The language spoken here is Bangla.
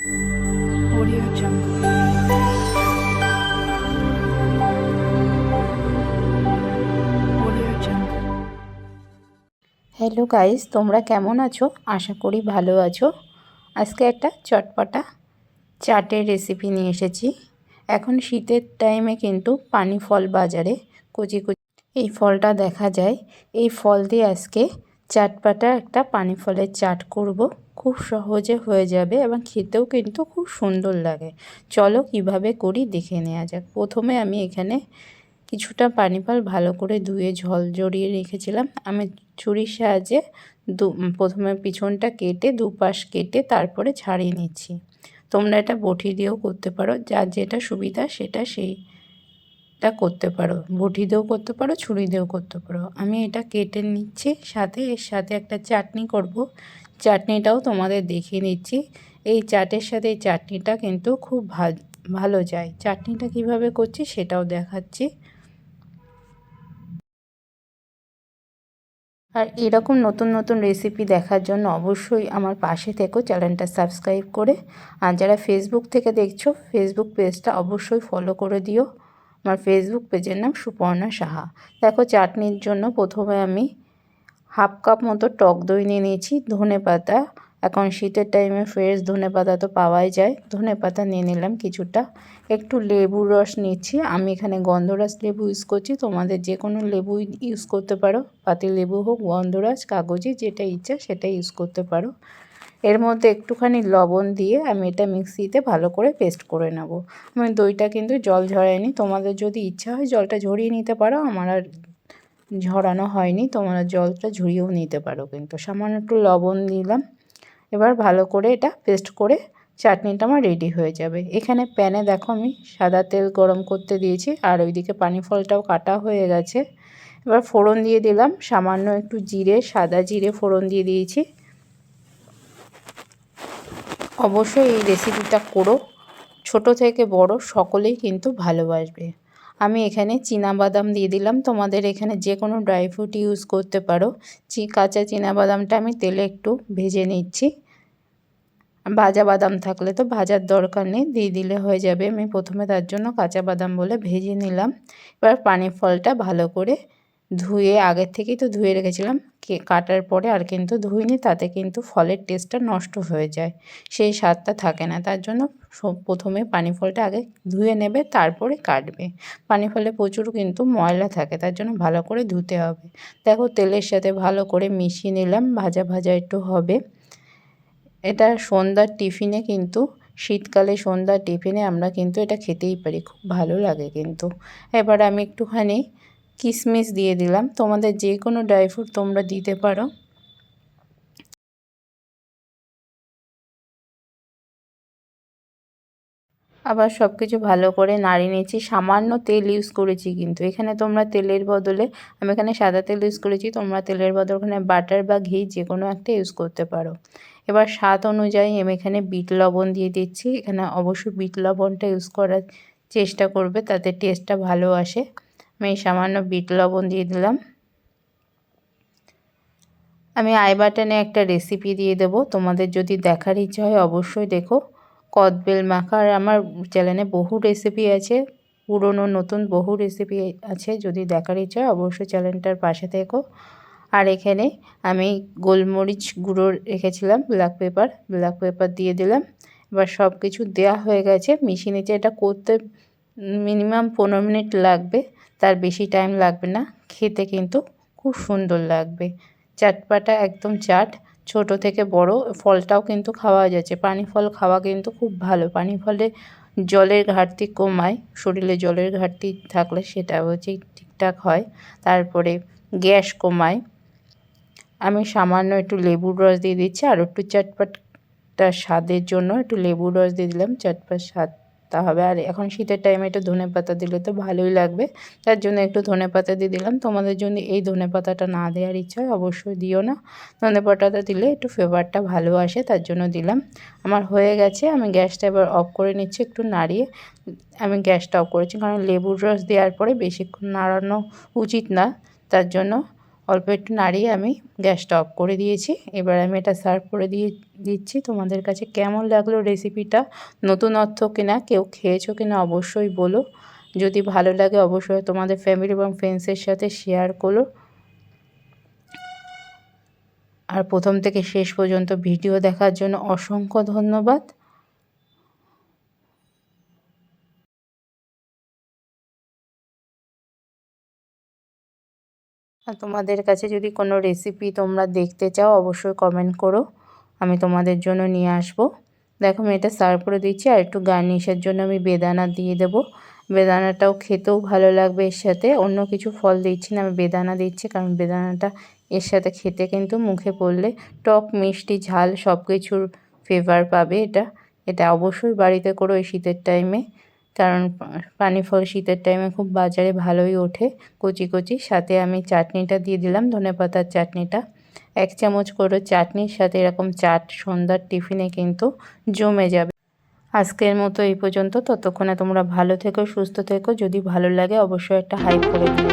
Audio Jungle. হ্যালো গাইস তোমরা কেমন আছো? আশা করি ভালো আছো। আজকে একটা চটপটা চাটের রেসিপি নিয়ে এসেছি। এখন শীতের টাইমে কিন্তু পানি ফল বাজারে কুচি কুচি। এই ফলটা দেখা যায়। এই ফল দিয়ে আজকে চাটপাটা একটা পানি ফলের চাট করব। খুব সহজে হয়ে যাবে এবং খেতেও কিন্তু খুব সুন্দর লাগে। চলো কীভাবে করি দেখে নেওয়া যাক। প্রথমে আমি এখানে কিছুটা পানিপাল ভালো করে ধুয়ে ঝল জড়িয়ে রেখেছিলাম। আমি ছুরির সাহায্যে দু, প্রথমে পিছনটা কেটে দুপাশ কেটে তারপরে ছাড়িয়ে নিচ্ছি। তোমরা এটা বটি দিয়েও করতে পারো। যার যেটা সুবিধা সেটা সেইটা করতে পারো। বটি দিয়েও করতে পারো, ছুরি দিয়েও করতে পারো। আমি এটা কেটে নিচ্ছি। সাথে এর সাথে একটা চাটনি করব। চাটনিটাও তোমাদের দেখিয়ে নিচ্ছি এই চাটের সাথে এই চাটনিটা কিন্তু খুব ভালো যায়। চাটনিটা কীভাবে করছি সেটাও দেখাচ্ছি। আর এরকম নতুন নতুন রেসিপি দেখার জন্য অবশ্যই আমার পাশে থেকো, চ্যানেলটা সাবস্ক্রাইব করে। আর যারা ফেসবুক থেকে দেখছ ফেসবুক পেজটা অবশ্যই ফলো করে দিও। আমার ফেসবুক পেজের নাম সুপর্ণা সাহা। দেখো, চাটনির জন্য প্রথমে আমি হাফ কাপ মতো টক দই নিয়ে নিয়েছি, ধনে পাতা। এখন শীতের টাইমে ফ্রেশ ধনে পাতা তো পাওয়াই যায়। ধনে পাতা নিয়ে নিলাম কিছুটা। একটু লেবুর রস নিচ্ছি। আমি এখানে গন্ধরাজ লেবু ইউজ করছি। তোমাদের যে কোনো লেবু ইউজ করতে পারো। পাতি লেবু হোক, গন্ধরাজ, কাগজি, যেটা ইচ্ছা সেটা ইউজ করতে পারো। এর মধ্যে একটুখানি লবণ দিয়ে আমি এটা মিক্সিতে ভালো করে পেস্ট করে নেব। আমি দইটা কিন্তু জল ঝরাইনি। তোমাদের যদি ইচ্ছা হয় জলটা ঝরিয়ে নিতে পারো। আমার আর ঝরানো হয়নি তোমরা জলটা ঝরিয়েও নিতে পারো কিন্তু। সামান্য একটু লবণ দিলাম, এবার ভালো করে এটা পেস্ট করে চাটনিটা আমার রেডি হয়ে যাবে। এখানে প্যানে দেখো আমি সাদা তেল গরম করতে দিয়েছি, আর ওইদিকে পানি ফলটাও কাটা হয়ে গেছে। এবার ফোড়ন দিয়ে দিলাম, সামান্য একটু জিরে, সাদা জিরে ফোড়ন দিয়ে দিয়েছি। অবশ্যই এই রেসিপিটা করো, ছোট থেকে বড়, সকলেই কিন্তু ভালোবাসবে। আমি এখানে বাদাম দিয়ে দিলাম। তোমাদের এখানে যে কোনো ড্রাই ফ্রুট ইউজ করতে পারো। চি কাঁচা বাদামটা আমি তেলে একটু ভেজে নিচ্ছি। ভাজা বাদাম থাকলে তো ভাজার দরকার নেই, দিয়ে দিলে হয়ে যাবে। আমি প্রথমে তার জন্য কাঁচা বাদাম বলে ভেজে নিলাম। এবার পানি ফলটা ভালো করে ধুয়ে আগের থেকেই তো ধুয়ে রেখেছিলাম। কাটার পরে আর কিন্তু ধুইনি, তাতে কিন্তু ফলের টেস্টটা নষ্ট হয়ে যায়। সেই স্বাদটা থাকে না, তার জন্য প্রথমে পানি ফলটা আগে ধুয়ে নেবে, তারপরে কাটবে। পানি ফলে প্রচুর কিন্তু ময়লা থাকে, তার জন্য ভালো করে ধুতে হবে। দেখো তেলের সাথে ভালো করে মিশিয়ে নিলাম, ভাজা ভাজা একটু হবে। এটা সন্ধ্যার টিফিনে কিন্তু, শীতকালে সন্ধ্যার টিফিনে আমরা কিন্তু এটা খেতেই পারি, খুব ভালো লাগে কিন্তু। এবার আমি একটুখানি কিশমিশ দিয়ে দিলাম। তোমাদের যে কোনো ড্রাই ফ্রুট তোমরা দিতে পারো। আবার সব কিছু ভালো করে নাড়িয়ে নিয়েছি। সামান্য তেল ইউজ করেছি কিন্তু। এখানে তোমরা তেলের বদলে, আমি এখানে সাদা তেল ইউজ করেছি, তোমরা তেলের বদলে ওখানে বাটার বা ঘি যে কোনো একটা ইউজ করতে পারো। এবার স্বাদ অনুযায়ী আমি এখানে বিট লবণ দিয়ে দিচ্ছি। এখানে অবশ্যই বিট লবণটা ইউজ করার চেষ্টা করবে, তাতে টেস্টটা ভালো আসে। আমি সামান্য বিট লবণ দিয়ে দিলাম। আমি আই বাটনে একটা রেসিপি দিয়ে দেবো। তোমাদের যদি দেখার ইচ্ছা হয় অবশ্যই দেখো। কদবেল মাখার আমার চ্যানেলে বহু রেসিপি আছে। পুরনো, নতুন বহু রেসিপি আছে। যদি দেখার ইচ্ছা হয় অবশ্যই চ্যানেলটার পাশে থেকো। আর এখানে আমি গোলমরিচ গুঁড়ো রেখেছিলাম ব্ল্যাক পেপার ব্ল্যাক পেপার দিয়ে দিলাম। এবার সব কিছু দেওয়া হয়ে গেছে। মিশিয়ে এটা করতে মিনিমাম পনেরো মিনিট লাগবে। তার বেশি টাইম লাগবে না। খেতে কিন্তু খুব সুন্দর লাগবে। চাটপাটা একদম চাট। ছোট থেকে বড় ফলটাও কিন্তু খাওয়া যাচ্ছে। পানি ফল খাওয়া কিন্তু খুব ভালো। পানি ফলে জলের ঘাটতি কমায়। শরীরে জলের ঘাটতি থাকলে সেটা হচ্ছে ঠিকঠাক হয়। তারপরে গ্যাস কমায়। আমি সামান্য একটু লেবুর রস দিয়ে দিচ্ছি। আর একটু চটপটটা স্বাদের জন্য একটু লেবুর রস দিয়ে দিলাম। চটপট স্বাদ তা হবে। আর এখন শীতের টাইমে একটু ধনে পাতা দিলে তো ভালোই লাগবে। তার জন্য একটু ধনে পাতা দিয়ে দিলাম। তোমাদের জন্য এই ধনে পাতাটা না দেওয়ার ইচ্ছা হয় অবশ্যই দিও না। ধনে পাতাটা দিলে একটু ফ্লেভারটা ভালো আসে, তার জন্য দিলাম। আমার হয়ে গেছে, আমি গ্যাসটা এবার অফ করে নিচ্ছি একটু নাড়িয়ে। আমি গ্যাসটা অফ করেছি, কারণ লেবুর রস দেওয়ার পরে বেশিক্ষণ নাড়ানো উচিত না, তার জন্য। অল্প একটু নাড়িয়ে আমি গ্যাসটা অফ করে দিয়েছি। এবার আমি এটা সার্ভ করে দিয়ে দিচ্ছি। তোমাদের কাছে কেমন লাগল রেসিপিটা? নতুনত্ব কিনা? কেউ খেয়েছো কিনা? অবশ্যই বলো। যদি ভালো লাগে, অবশ্যই তোমাদের ফ্যামিলি এবং ফ্রেন্ডসের সাথে শেয়ার করো। আর প্রথম থেকে শেষ পর্যন্ত ভিডিও দেখার জন্য অসংখ্য ধন্যবাদ। আর তোমাদের কাছে যদি কোনো রেসিপি তোমরা দেখতে চাও, অবশ্যই কমেন্ট করো। আমি তোমাদের জন্য নিয়ে আসব। দেখো, আমি এটা সার্ভ করে দিচ্ছি আর একটু গার্নিশের জন্য আমি বেদানা দিয়ে দেব। বেদানাটাও খেতেও ভালো লাগবে এর সাথে। অন্য কিছু ফল দিচ্ছি না, আমি বেদানা দিচ্ছি কারণ বেদানাটা এর সাথে খেতে কিন্তু মুখে পড়লে টক, মিষ্টি, ঝাল সব কিছুর ফ্লেভার পাবে এটা। এটা অবশ্যই বাড়িতে করো এই শীতের টাইমে কারণ পানি ফল শীতের টাইমে খুব বাজারে ভালোই ওঠে। কচি কচি, সাথে আমি চাটনিটা দিয়ে দিলাম, ধনে পাতার চাটনিটা। এক চামচ করে চাটনির সাথে এরকম চাট, সন্ধ্যার টিফিনে কিন্তু জমে যাবে। আজকের মতো এই পর্যন্ত, ততক্ষণে তোমরা ভালো থেকো, সুস্থ থেকো, যদি ভালো লাগে অবশ্যই একটা হাইপ করে দিও.